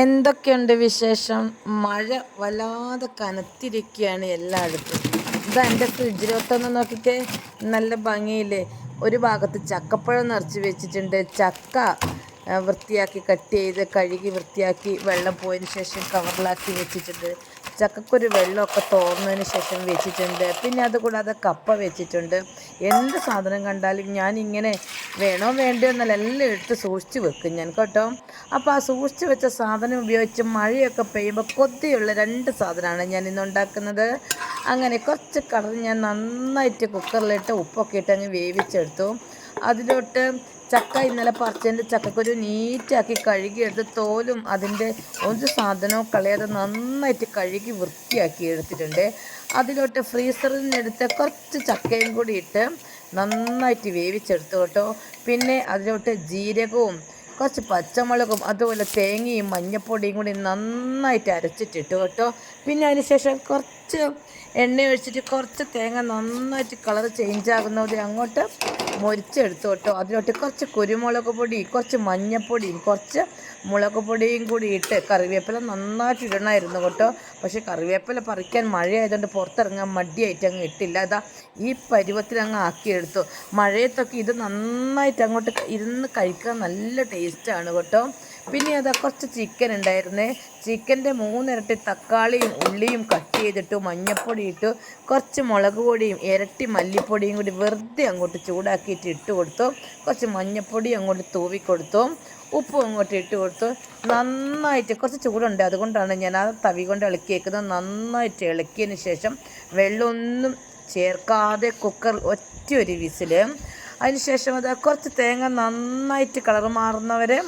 എന്തൊക്കെയുണ്ട് വിശേഷം? മഴ വല്ലാതെ കനത്തിരിക്കുകയാണ് എല്ലായിടത്തും. ഇതാ എന്റെ ഫ്രിഡ്ജിലോട്ടൊന്ന് നോക്കിക്കേ. നല്ല ഭംഗിയില്ലേ? ഒരു ഭാഗത്ത് ചക്കപ്പഴം നിറച്ച് വെച്ചിട്ടുണ്ട്. ചക്ക വൃത്തിയാക്കി കട്ട് ചെയ്ത് കഴുകി വൃത്തിയാക്കി വെള്ളം പോയതിന് ശേഷം കവറിലാക്കി വെച്ചിട്ടുണ്ട്. ചക്കക്കൊരു വെള്ളമൊക്കെ തോർന്നതിന് ശേഷം വെച്ചിട്ടുണ്ട്. പിന്നെ അതുകൂടാതെ കപ്പ വെച്ചിട്ടുണ്ട്. എന്ത് സാധനം കണ്ടാലും ഞാനിങ്ങനെ വേണോ വേണ്ടയോ എന്നല്ല എല്ലാം എടുത്ത് സൂക്ഷിച്ച് വെക്കും ഞാൻ കേട്ടോ. അപ്പോൾ ആ സൂക്ഷിച്ച് വെച്ച സാധനം ഉപയോഗിച്ച് മഴയൊക്കെ പെയ്യുമ്പോൾ കൊതിയുള്ള രണ്ട് സാധനമാണ് ഞാൻ ഇന്ന് ഉണ്ടാക്കുന്നത്. അങ്ങനെ കുറച്ച് കളർ ഞാൻ നന്നായിട്ട് കുക്കറിലിട്ട് ഉപ്പൊക്കെ ഇട്ട് അങ്ങ് വേവിച്ചെടുത്തു. അതിലോട്ട് ചക്ക ഇന്നലെ പറിച്ചതിന്റെ ചക്കക്കൊരു നീറ്റാക്കി കഴുകിയെടുത്ത് തോലും അതിന്റെ ഒരു സാധനവും കളയാതെ നന്നായിട്ട് കഴുകി വൃത്തിയാക്കി എടുത്തിട്ടുണ്ട്. അതിലോട്ട് ഫ്രീസറിൽ നിന്ന് എടുത്ത് കുറച്ച് ചക്കയും കൂടി ഇട്ട് നന്നായിട്ട് വേവിച്ചെടുത്തു കേട്ടോ. പിന്നെ അതിലോട്ട് ജീരകവും കുറച്ച് പച്ചമുളകും അതുപോലെ തേങ്ങയും മഞ്ഞപ്പൊടിയും കൂടി നന്നായിട്ട് അരച്ചിട്ടിട്ടു കേട്ടോ. പിന്നെ അതിന് ശേഷം കുറച്ച് എണ്ണ ഒഴിച്ചിട്ട് കുറച്ച് തേങ്ങ നന്നായിട്ട് കളർ ചേഞ്ച് ആകുന്നതോടെ അങ്ങോട്ട് മുരിച്ചെടുത്തു കേട്ടോ. അതിലോട്ട് കുറച്ച് കുരുമുളക് പൊടി കുറച്ച് മഞ്ഞപ്പൊടിയും കുറച്ച് മുളക് പൊടിയും കൂടി ഇട്ട് കറിവേപ്പില നന്നായിട്ട് ഇടണമായിരുന്നു കേട്ടോ. പക്ഷേ കറിവേപ്പില പറിക്കാൻ മഴയായതുകൊണ്ട് പുറത്തിറങ്ങാൻ മടിയായിട്ട് അങ്ങ് ഇട്ടില്ല. അതാ ഈ പരുവത്തിൽ അങ്ങ് ആക്കിയെടുത്തു. മഴയത്തൊക്കെ ഇത് നന്നായിട്ട് അങ്ങോട്ട് ഇരുന്ന് കഴിക്കാൻ നല്ല ടേസ്റ്റാണ് കേട്ടോ. പിന്നെ അതാ കുറച്ച് ചിക്കൻ ഉണ്ടായിരുന്നേ. ചിക്കന്റെ മൂന്നിരട്ടി തക്കാളിയും ഉള്ളിയും കട്ട് ചെയ്തിട്ട് മഞ്ഞപ്പൊടി ഇട്ടു കുറച്ച് മുളക് പൊടിയും ഇരട്ടി മല്ലിപ്പൊടിയും കൂടി വെറുതെ അങ്ങോട്ട് ചൂടാക്കിയിട്ട് ഇട്ട് കൊടുത്തു. കുറച്ച് മഞ്ഞപ്പൊടി അങ്ങോട്ട് തൂവി കൊടുത്തു. ഉപ്പും അങ്ങോട്ട് ഇട്ട് കൊടുത്തു. നന്നായിട്ട് കുറച്ച് ചൂടുണ്ട്. അതുകൊണ്ടാണ് ഞാൻ ആ തവി കൊണ്ട് ഇളക്കിയേക്കുന്നത്. നന്നായിട്ട് ഇളക്കിയതിന് ശേഷം വെള്ളമൊന്നും ചേർക്കാതെ കുക്കർ ഒറ്റ ഒരു വിസിൽ അതിന് ശേഷം അത് കുറച്ച് തേങ്ങ നന്നായിട്ട് കളർ മാറുന്നവരെ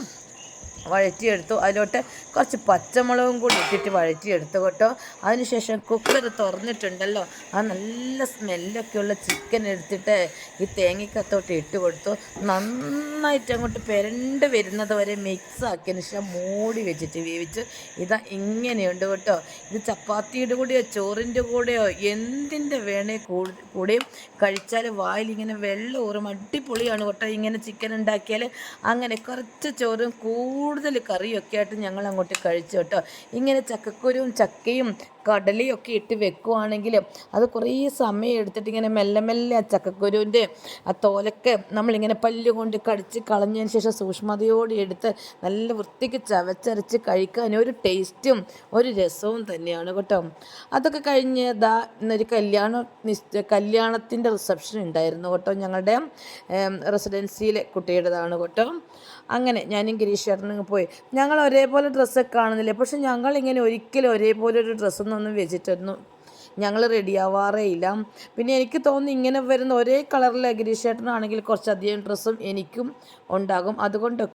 വഴറ്റിയെടുത്തു. അതിലോട്ട് കുറച്ച് പച്ചമുളകും കൂടി ഇട്ടിട്ട് വഴറ്റിയെടുത്തു കേട്ടോ. അതിനുശേഷം കുക്കർ തുറന്നിട്ടുണ്ടല്ലോ. ആ നല്ല സ്മെല്ലൊക്കെയുള്ള ചിക്കൻ എടുത്തിട്ട് ഈ തേങ്ങക്കത്തോട്ട് ഇട്ട് കൊടുത്തു. നന്നായിട്ട് അങ്ങോട്ട് പെരണ്ട് വരുന്നത് വരെ മിക്സ് ആക്കിയതിന് ശേഷം മൂടി വെച്ചിട്ട് വേവിച്ച്. ഇതാ ഇങ്ങനെയുണ്ട് കേട്ടോ. ഇത് ചപ്പാത്തിയുടെ കൂടെയോ ചോറിന്റെ കൂടെയോ എന്തിന്റെ വേണേ കൂടെയും കഴിച്ചാൽ വായിൽ ഇങ്ങനെ വെള്ളം ഊറും അടിപൊളിയാണ് കേട്ടോ. ഇങ്ങനെ ചിക്കൻ ഉണ്ടാക്കിയാൽ അങ്ങനെ കുറച്ച് ചോറും കൂടുതൽ കറിയൊക്കെ ആയിട്ട് ഞങ്ങൾ അങ്ങോട്ട് കഴിച്ചു കേട്ടോ. ഇങ്ങനെ ചക്കക്കുരുവും ചക്കയും കടലയും ഒക്കെ ഇട്ട് വെക്കുവാണെങ്കിൽ അത് കുറേ സമയം എടുത്തിട്ട് ഇങ്ങനെ മെല്ലെ മെല്ലെ ആ ചക്കക്കുരുവിന്റെ ആ തോലൊക്കെ നമ്മളിങ്ങനെ പല്ല് കൊണ്ട് കടിച്ച് കളഞ്ഞതിന് ശേഷം സൂക്ഷ്മതയോടെ എടുത്ത് നല്ല വൃത്തിക്ക് ചവച്ചരച്ച് കഴിക്കാൻ ഒരു ടേസ്റ്റും ഒരു രസവും തന്നെയാണ് കേട്ടോ. അതൊക്കെ കഴിഞ്ഞ് ദാ ഇന്നൊരു കല്യാണ നിശ്ച കല്യാണത്തിന്റെ റിസപ്ഷൻ ഉണ്ടായിരുന്നു കേട്ടോ ഞങ്ങളുടെ റെസിഡൻസിയിലെ കുട്ടിയുടേതാണ് കേട്ടോ. അങ്ങനെ ഞാനും ഗിരീഷ് ഗിരീഷേട്ടനും പോയി. ഞങ്ങൾ ഒരേപോലെ ഡ്രസ്സൊക്കെ കാണുന്നില്ല? പക്ഷെ ഞങ്ങളിങ്ങനെ ഒരിക്കലും ഒരേപോലെ ഒരു ഡ്രസ്സൊന്നും വെച്ചിട്ടൊന്നും ഞങ്ങൾ റെഡി ആവാറേ ഇല്ല. പിന്നെ എനിക്ക് തോന്നുന്നു ഇങ്ങനെ വരുന്ന ഒരേ കളറിലെ ഗിരീഷേട്ടനാണെങ്കിൽ കുറച്ചധികം ഡ്രസ്സും എനിക്കും ഉണ്ടാകും. അതുകൊണ്ട്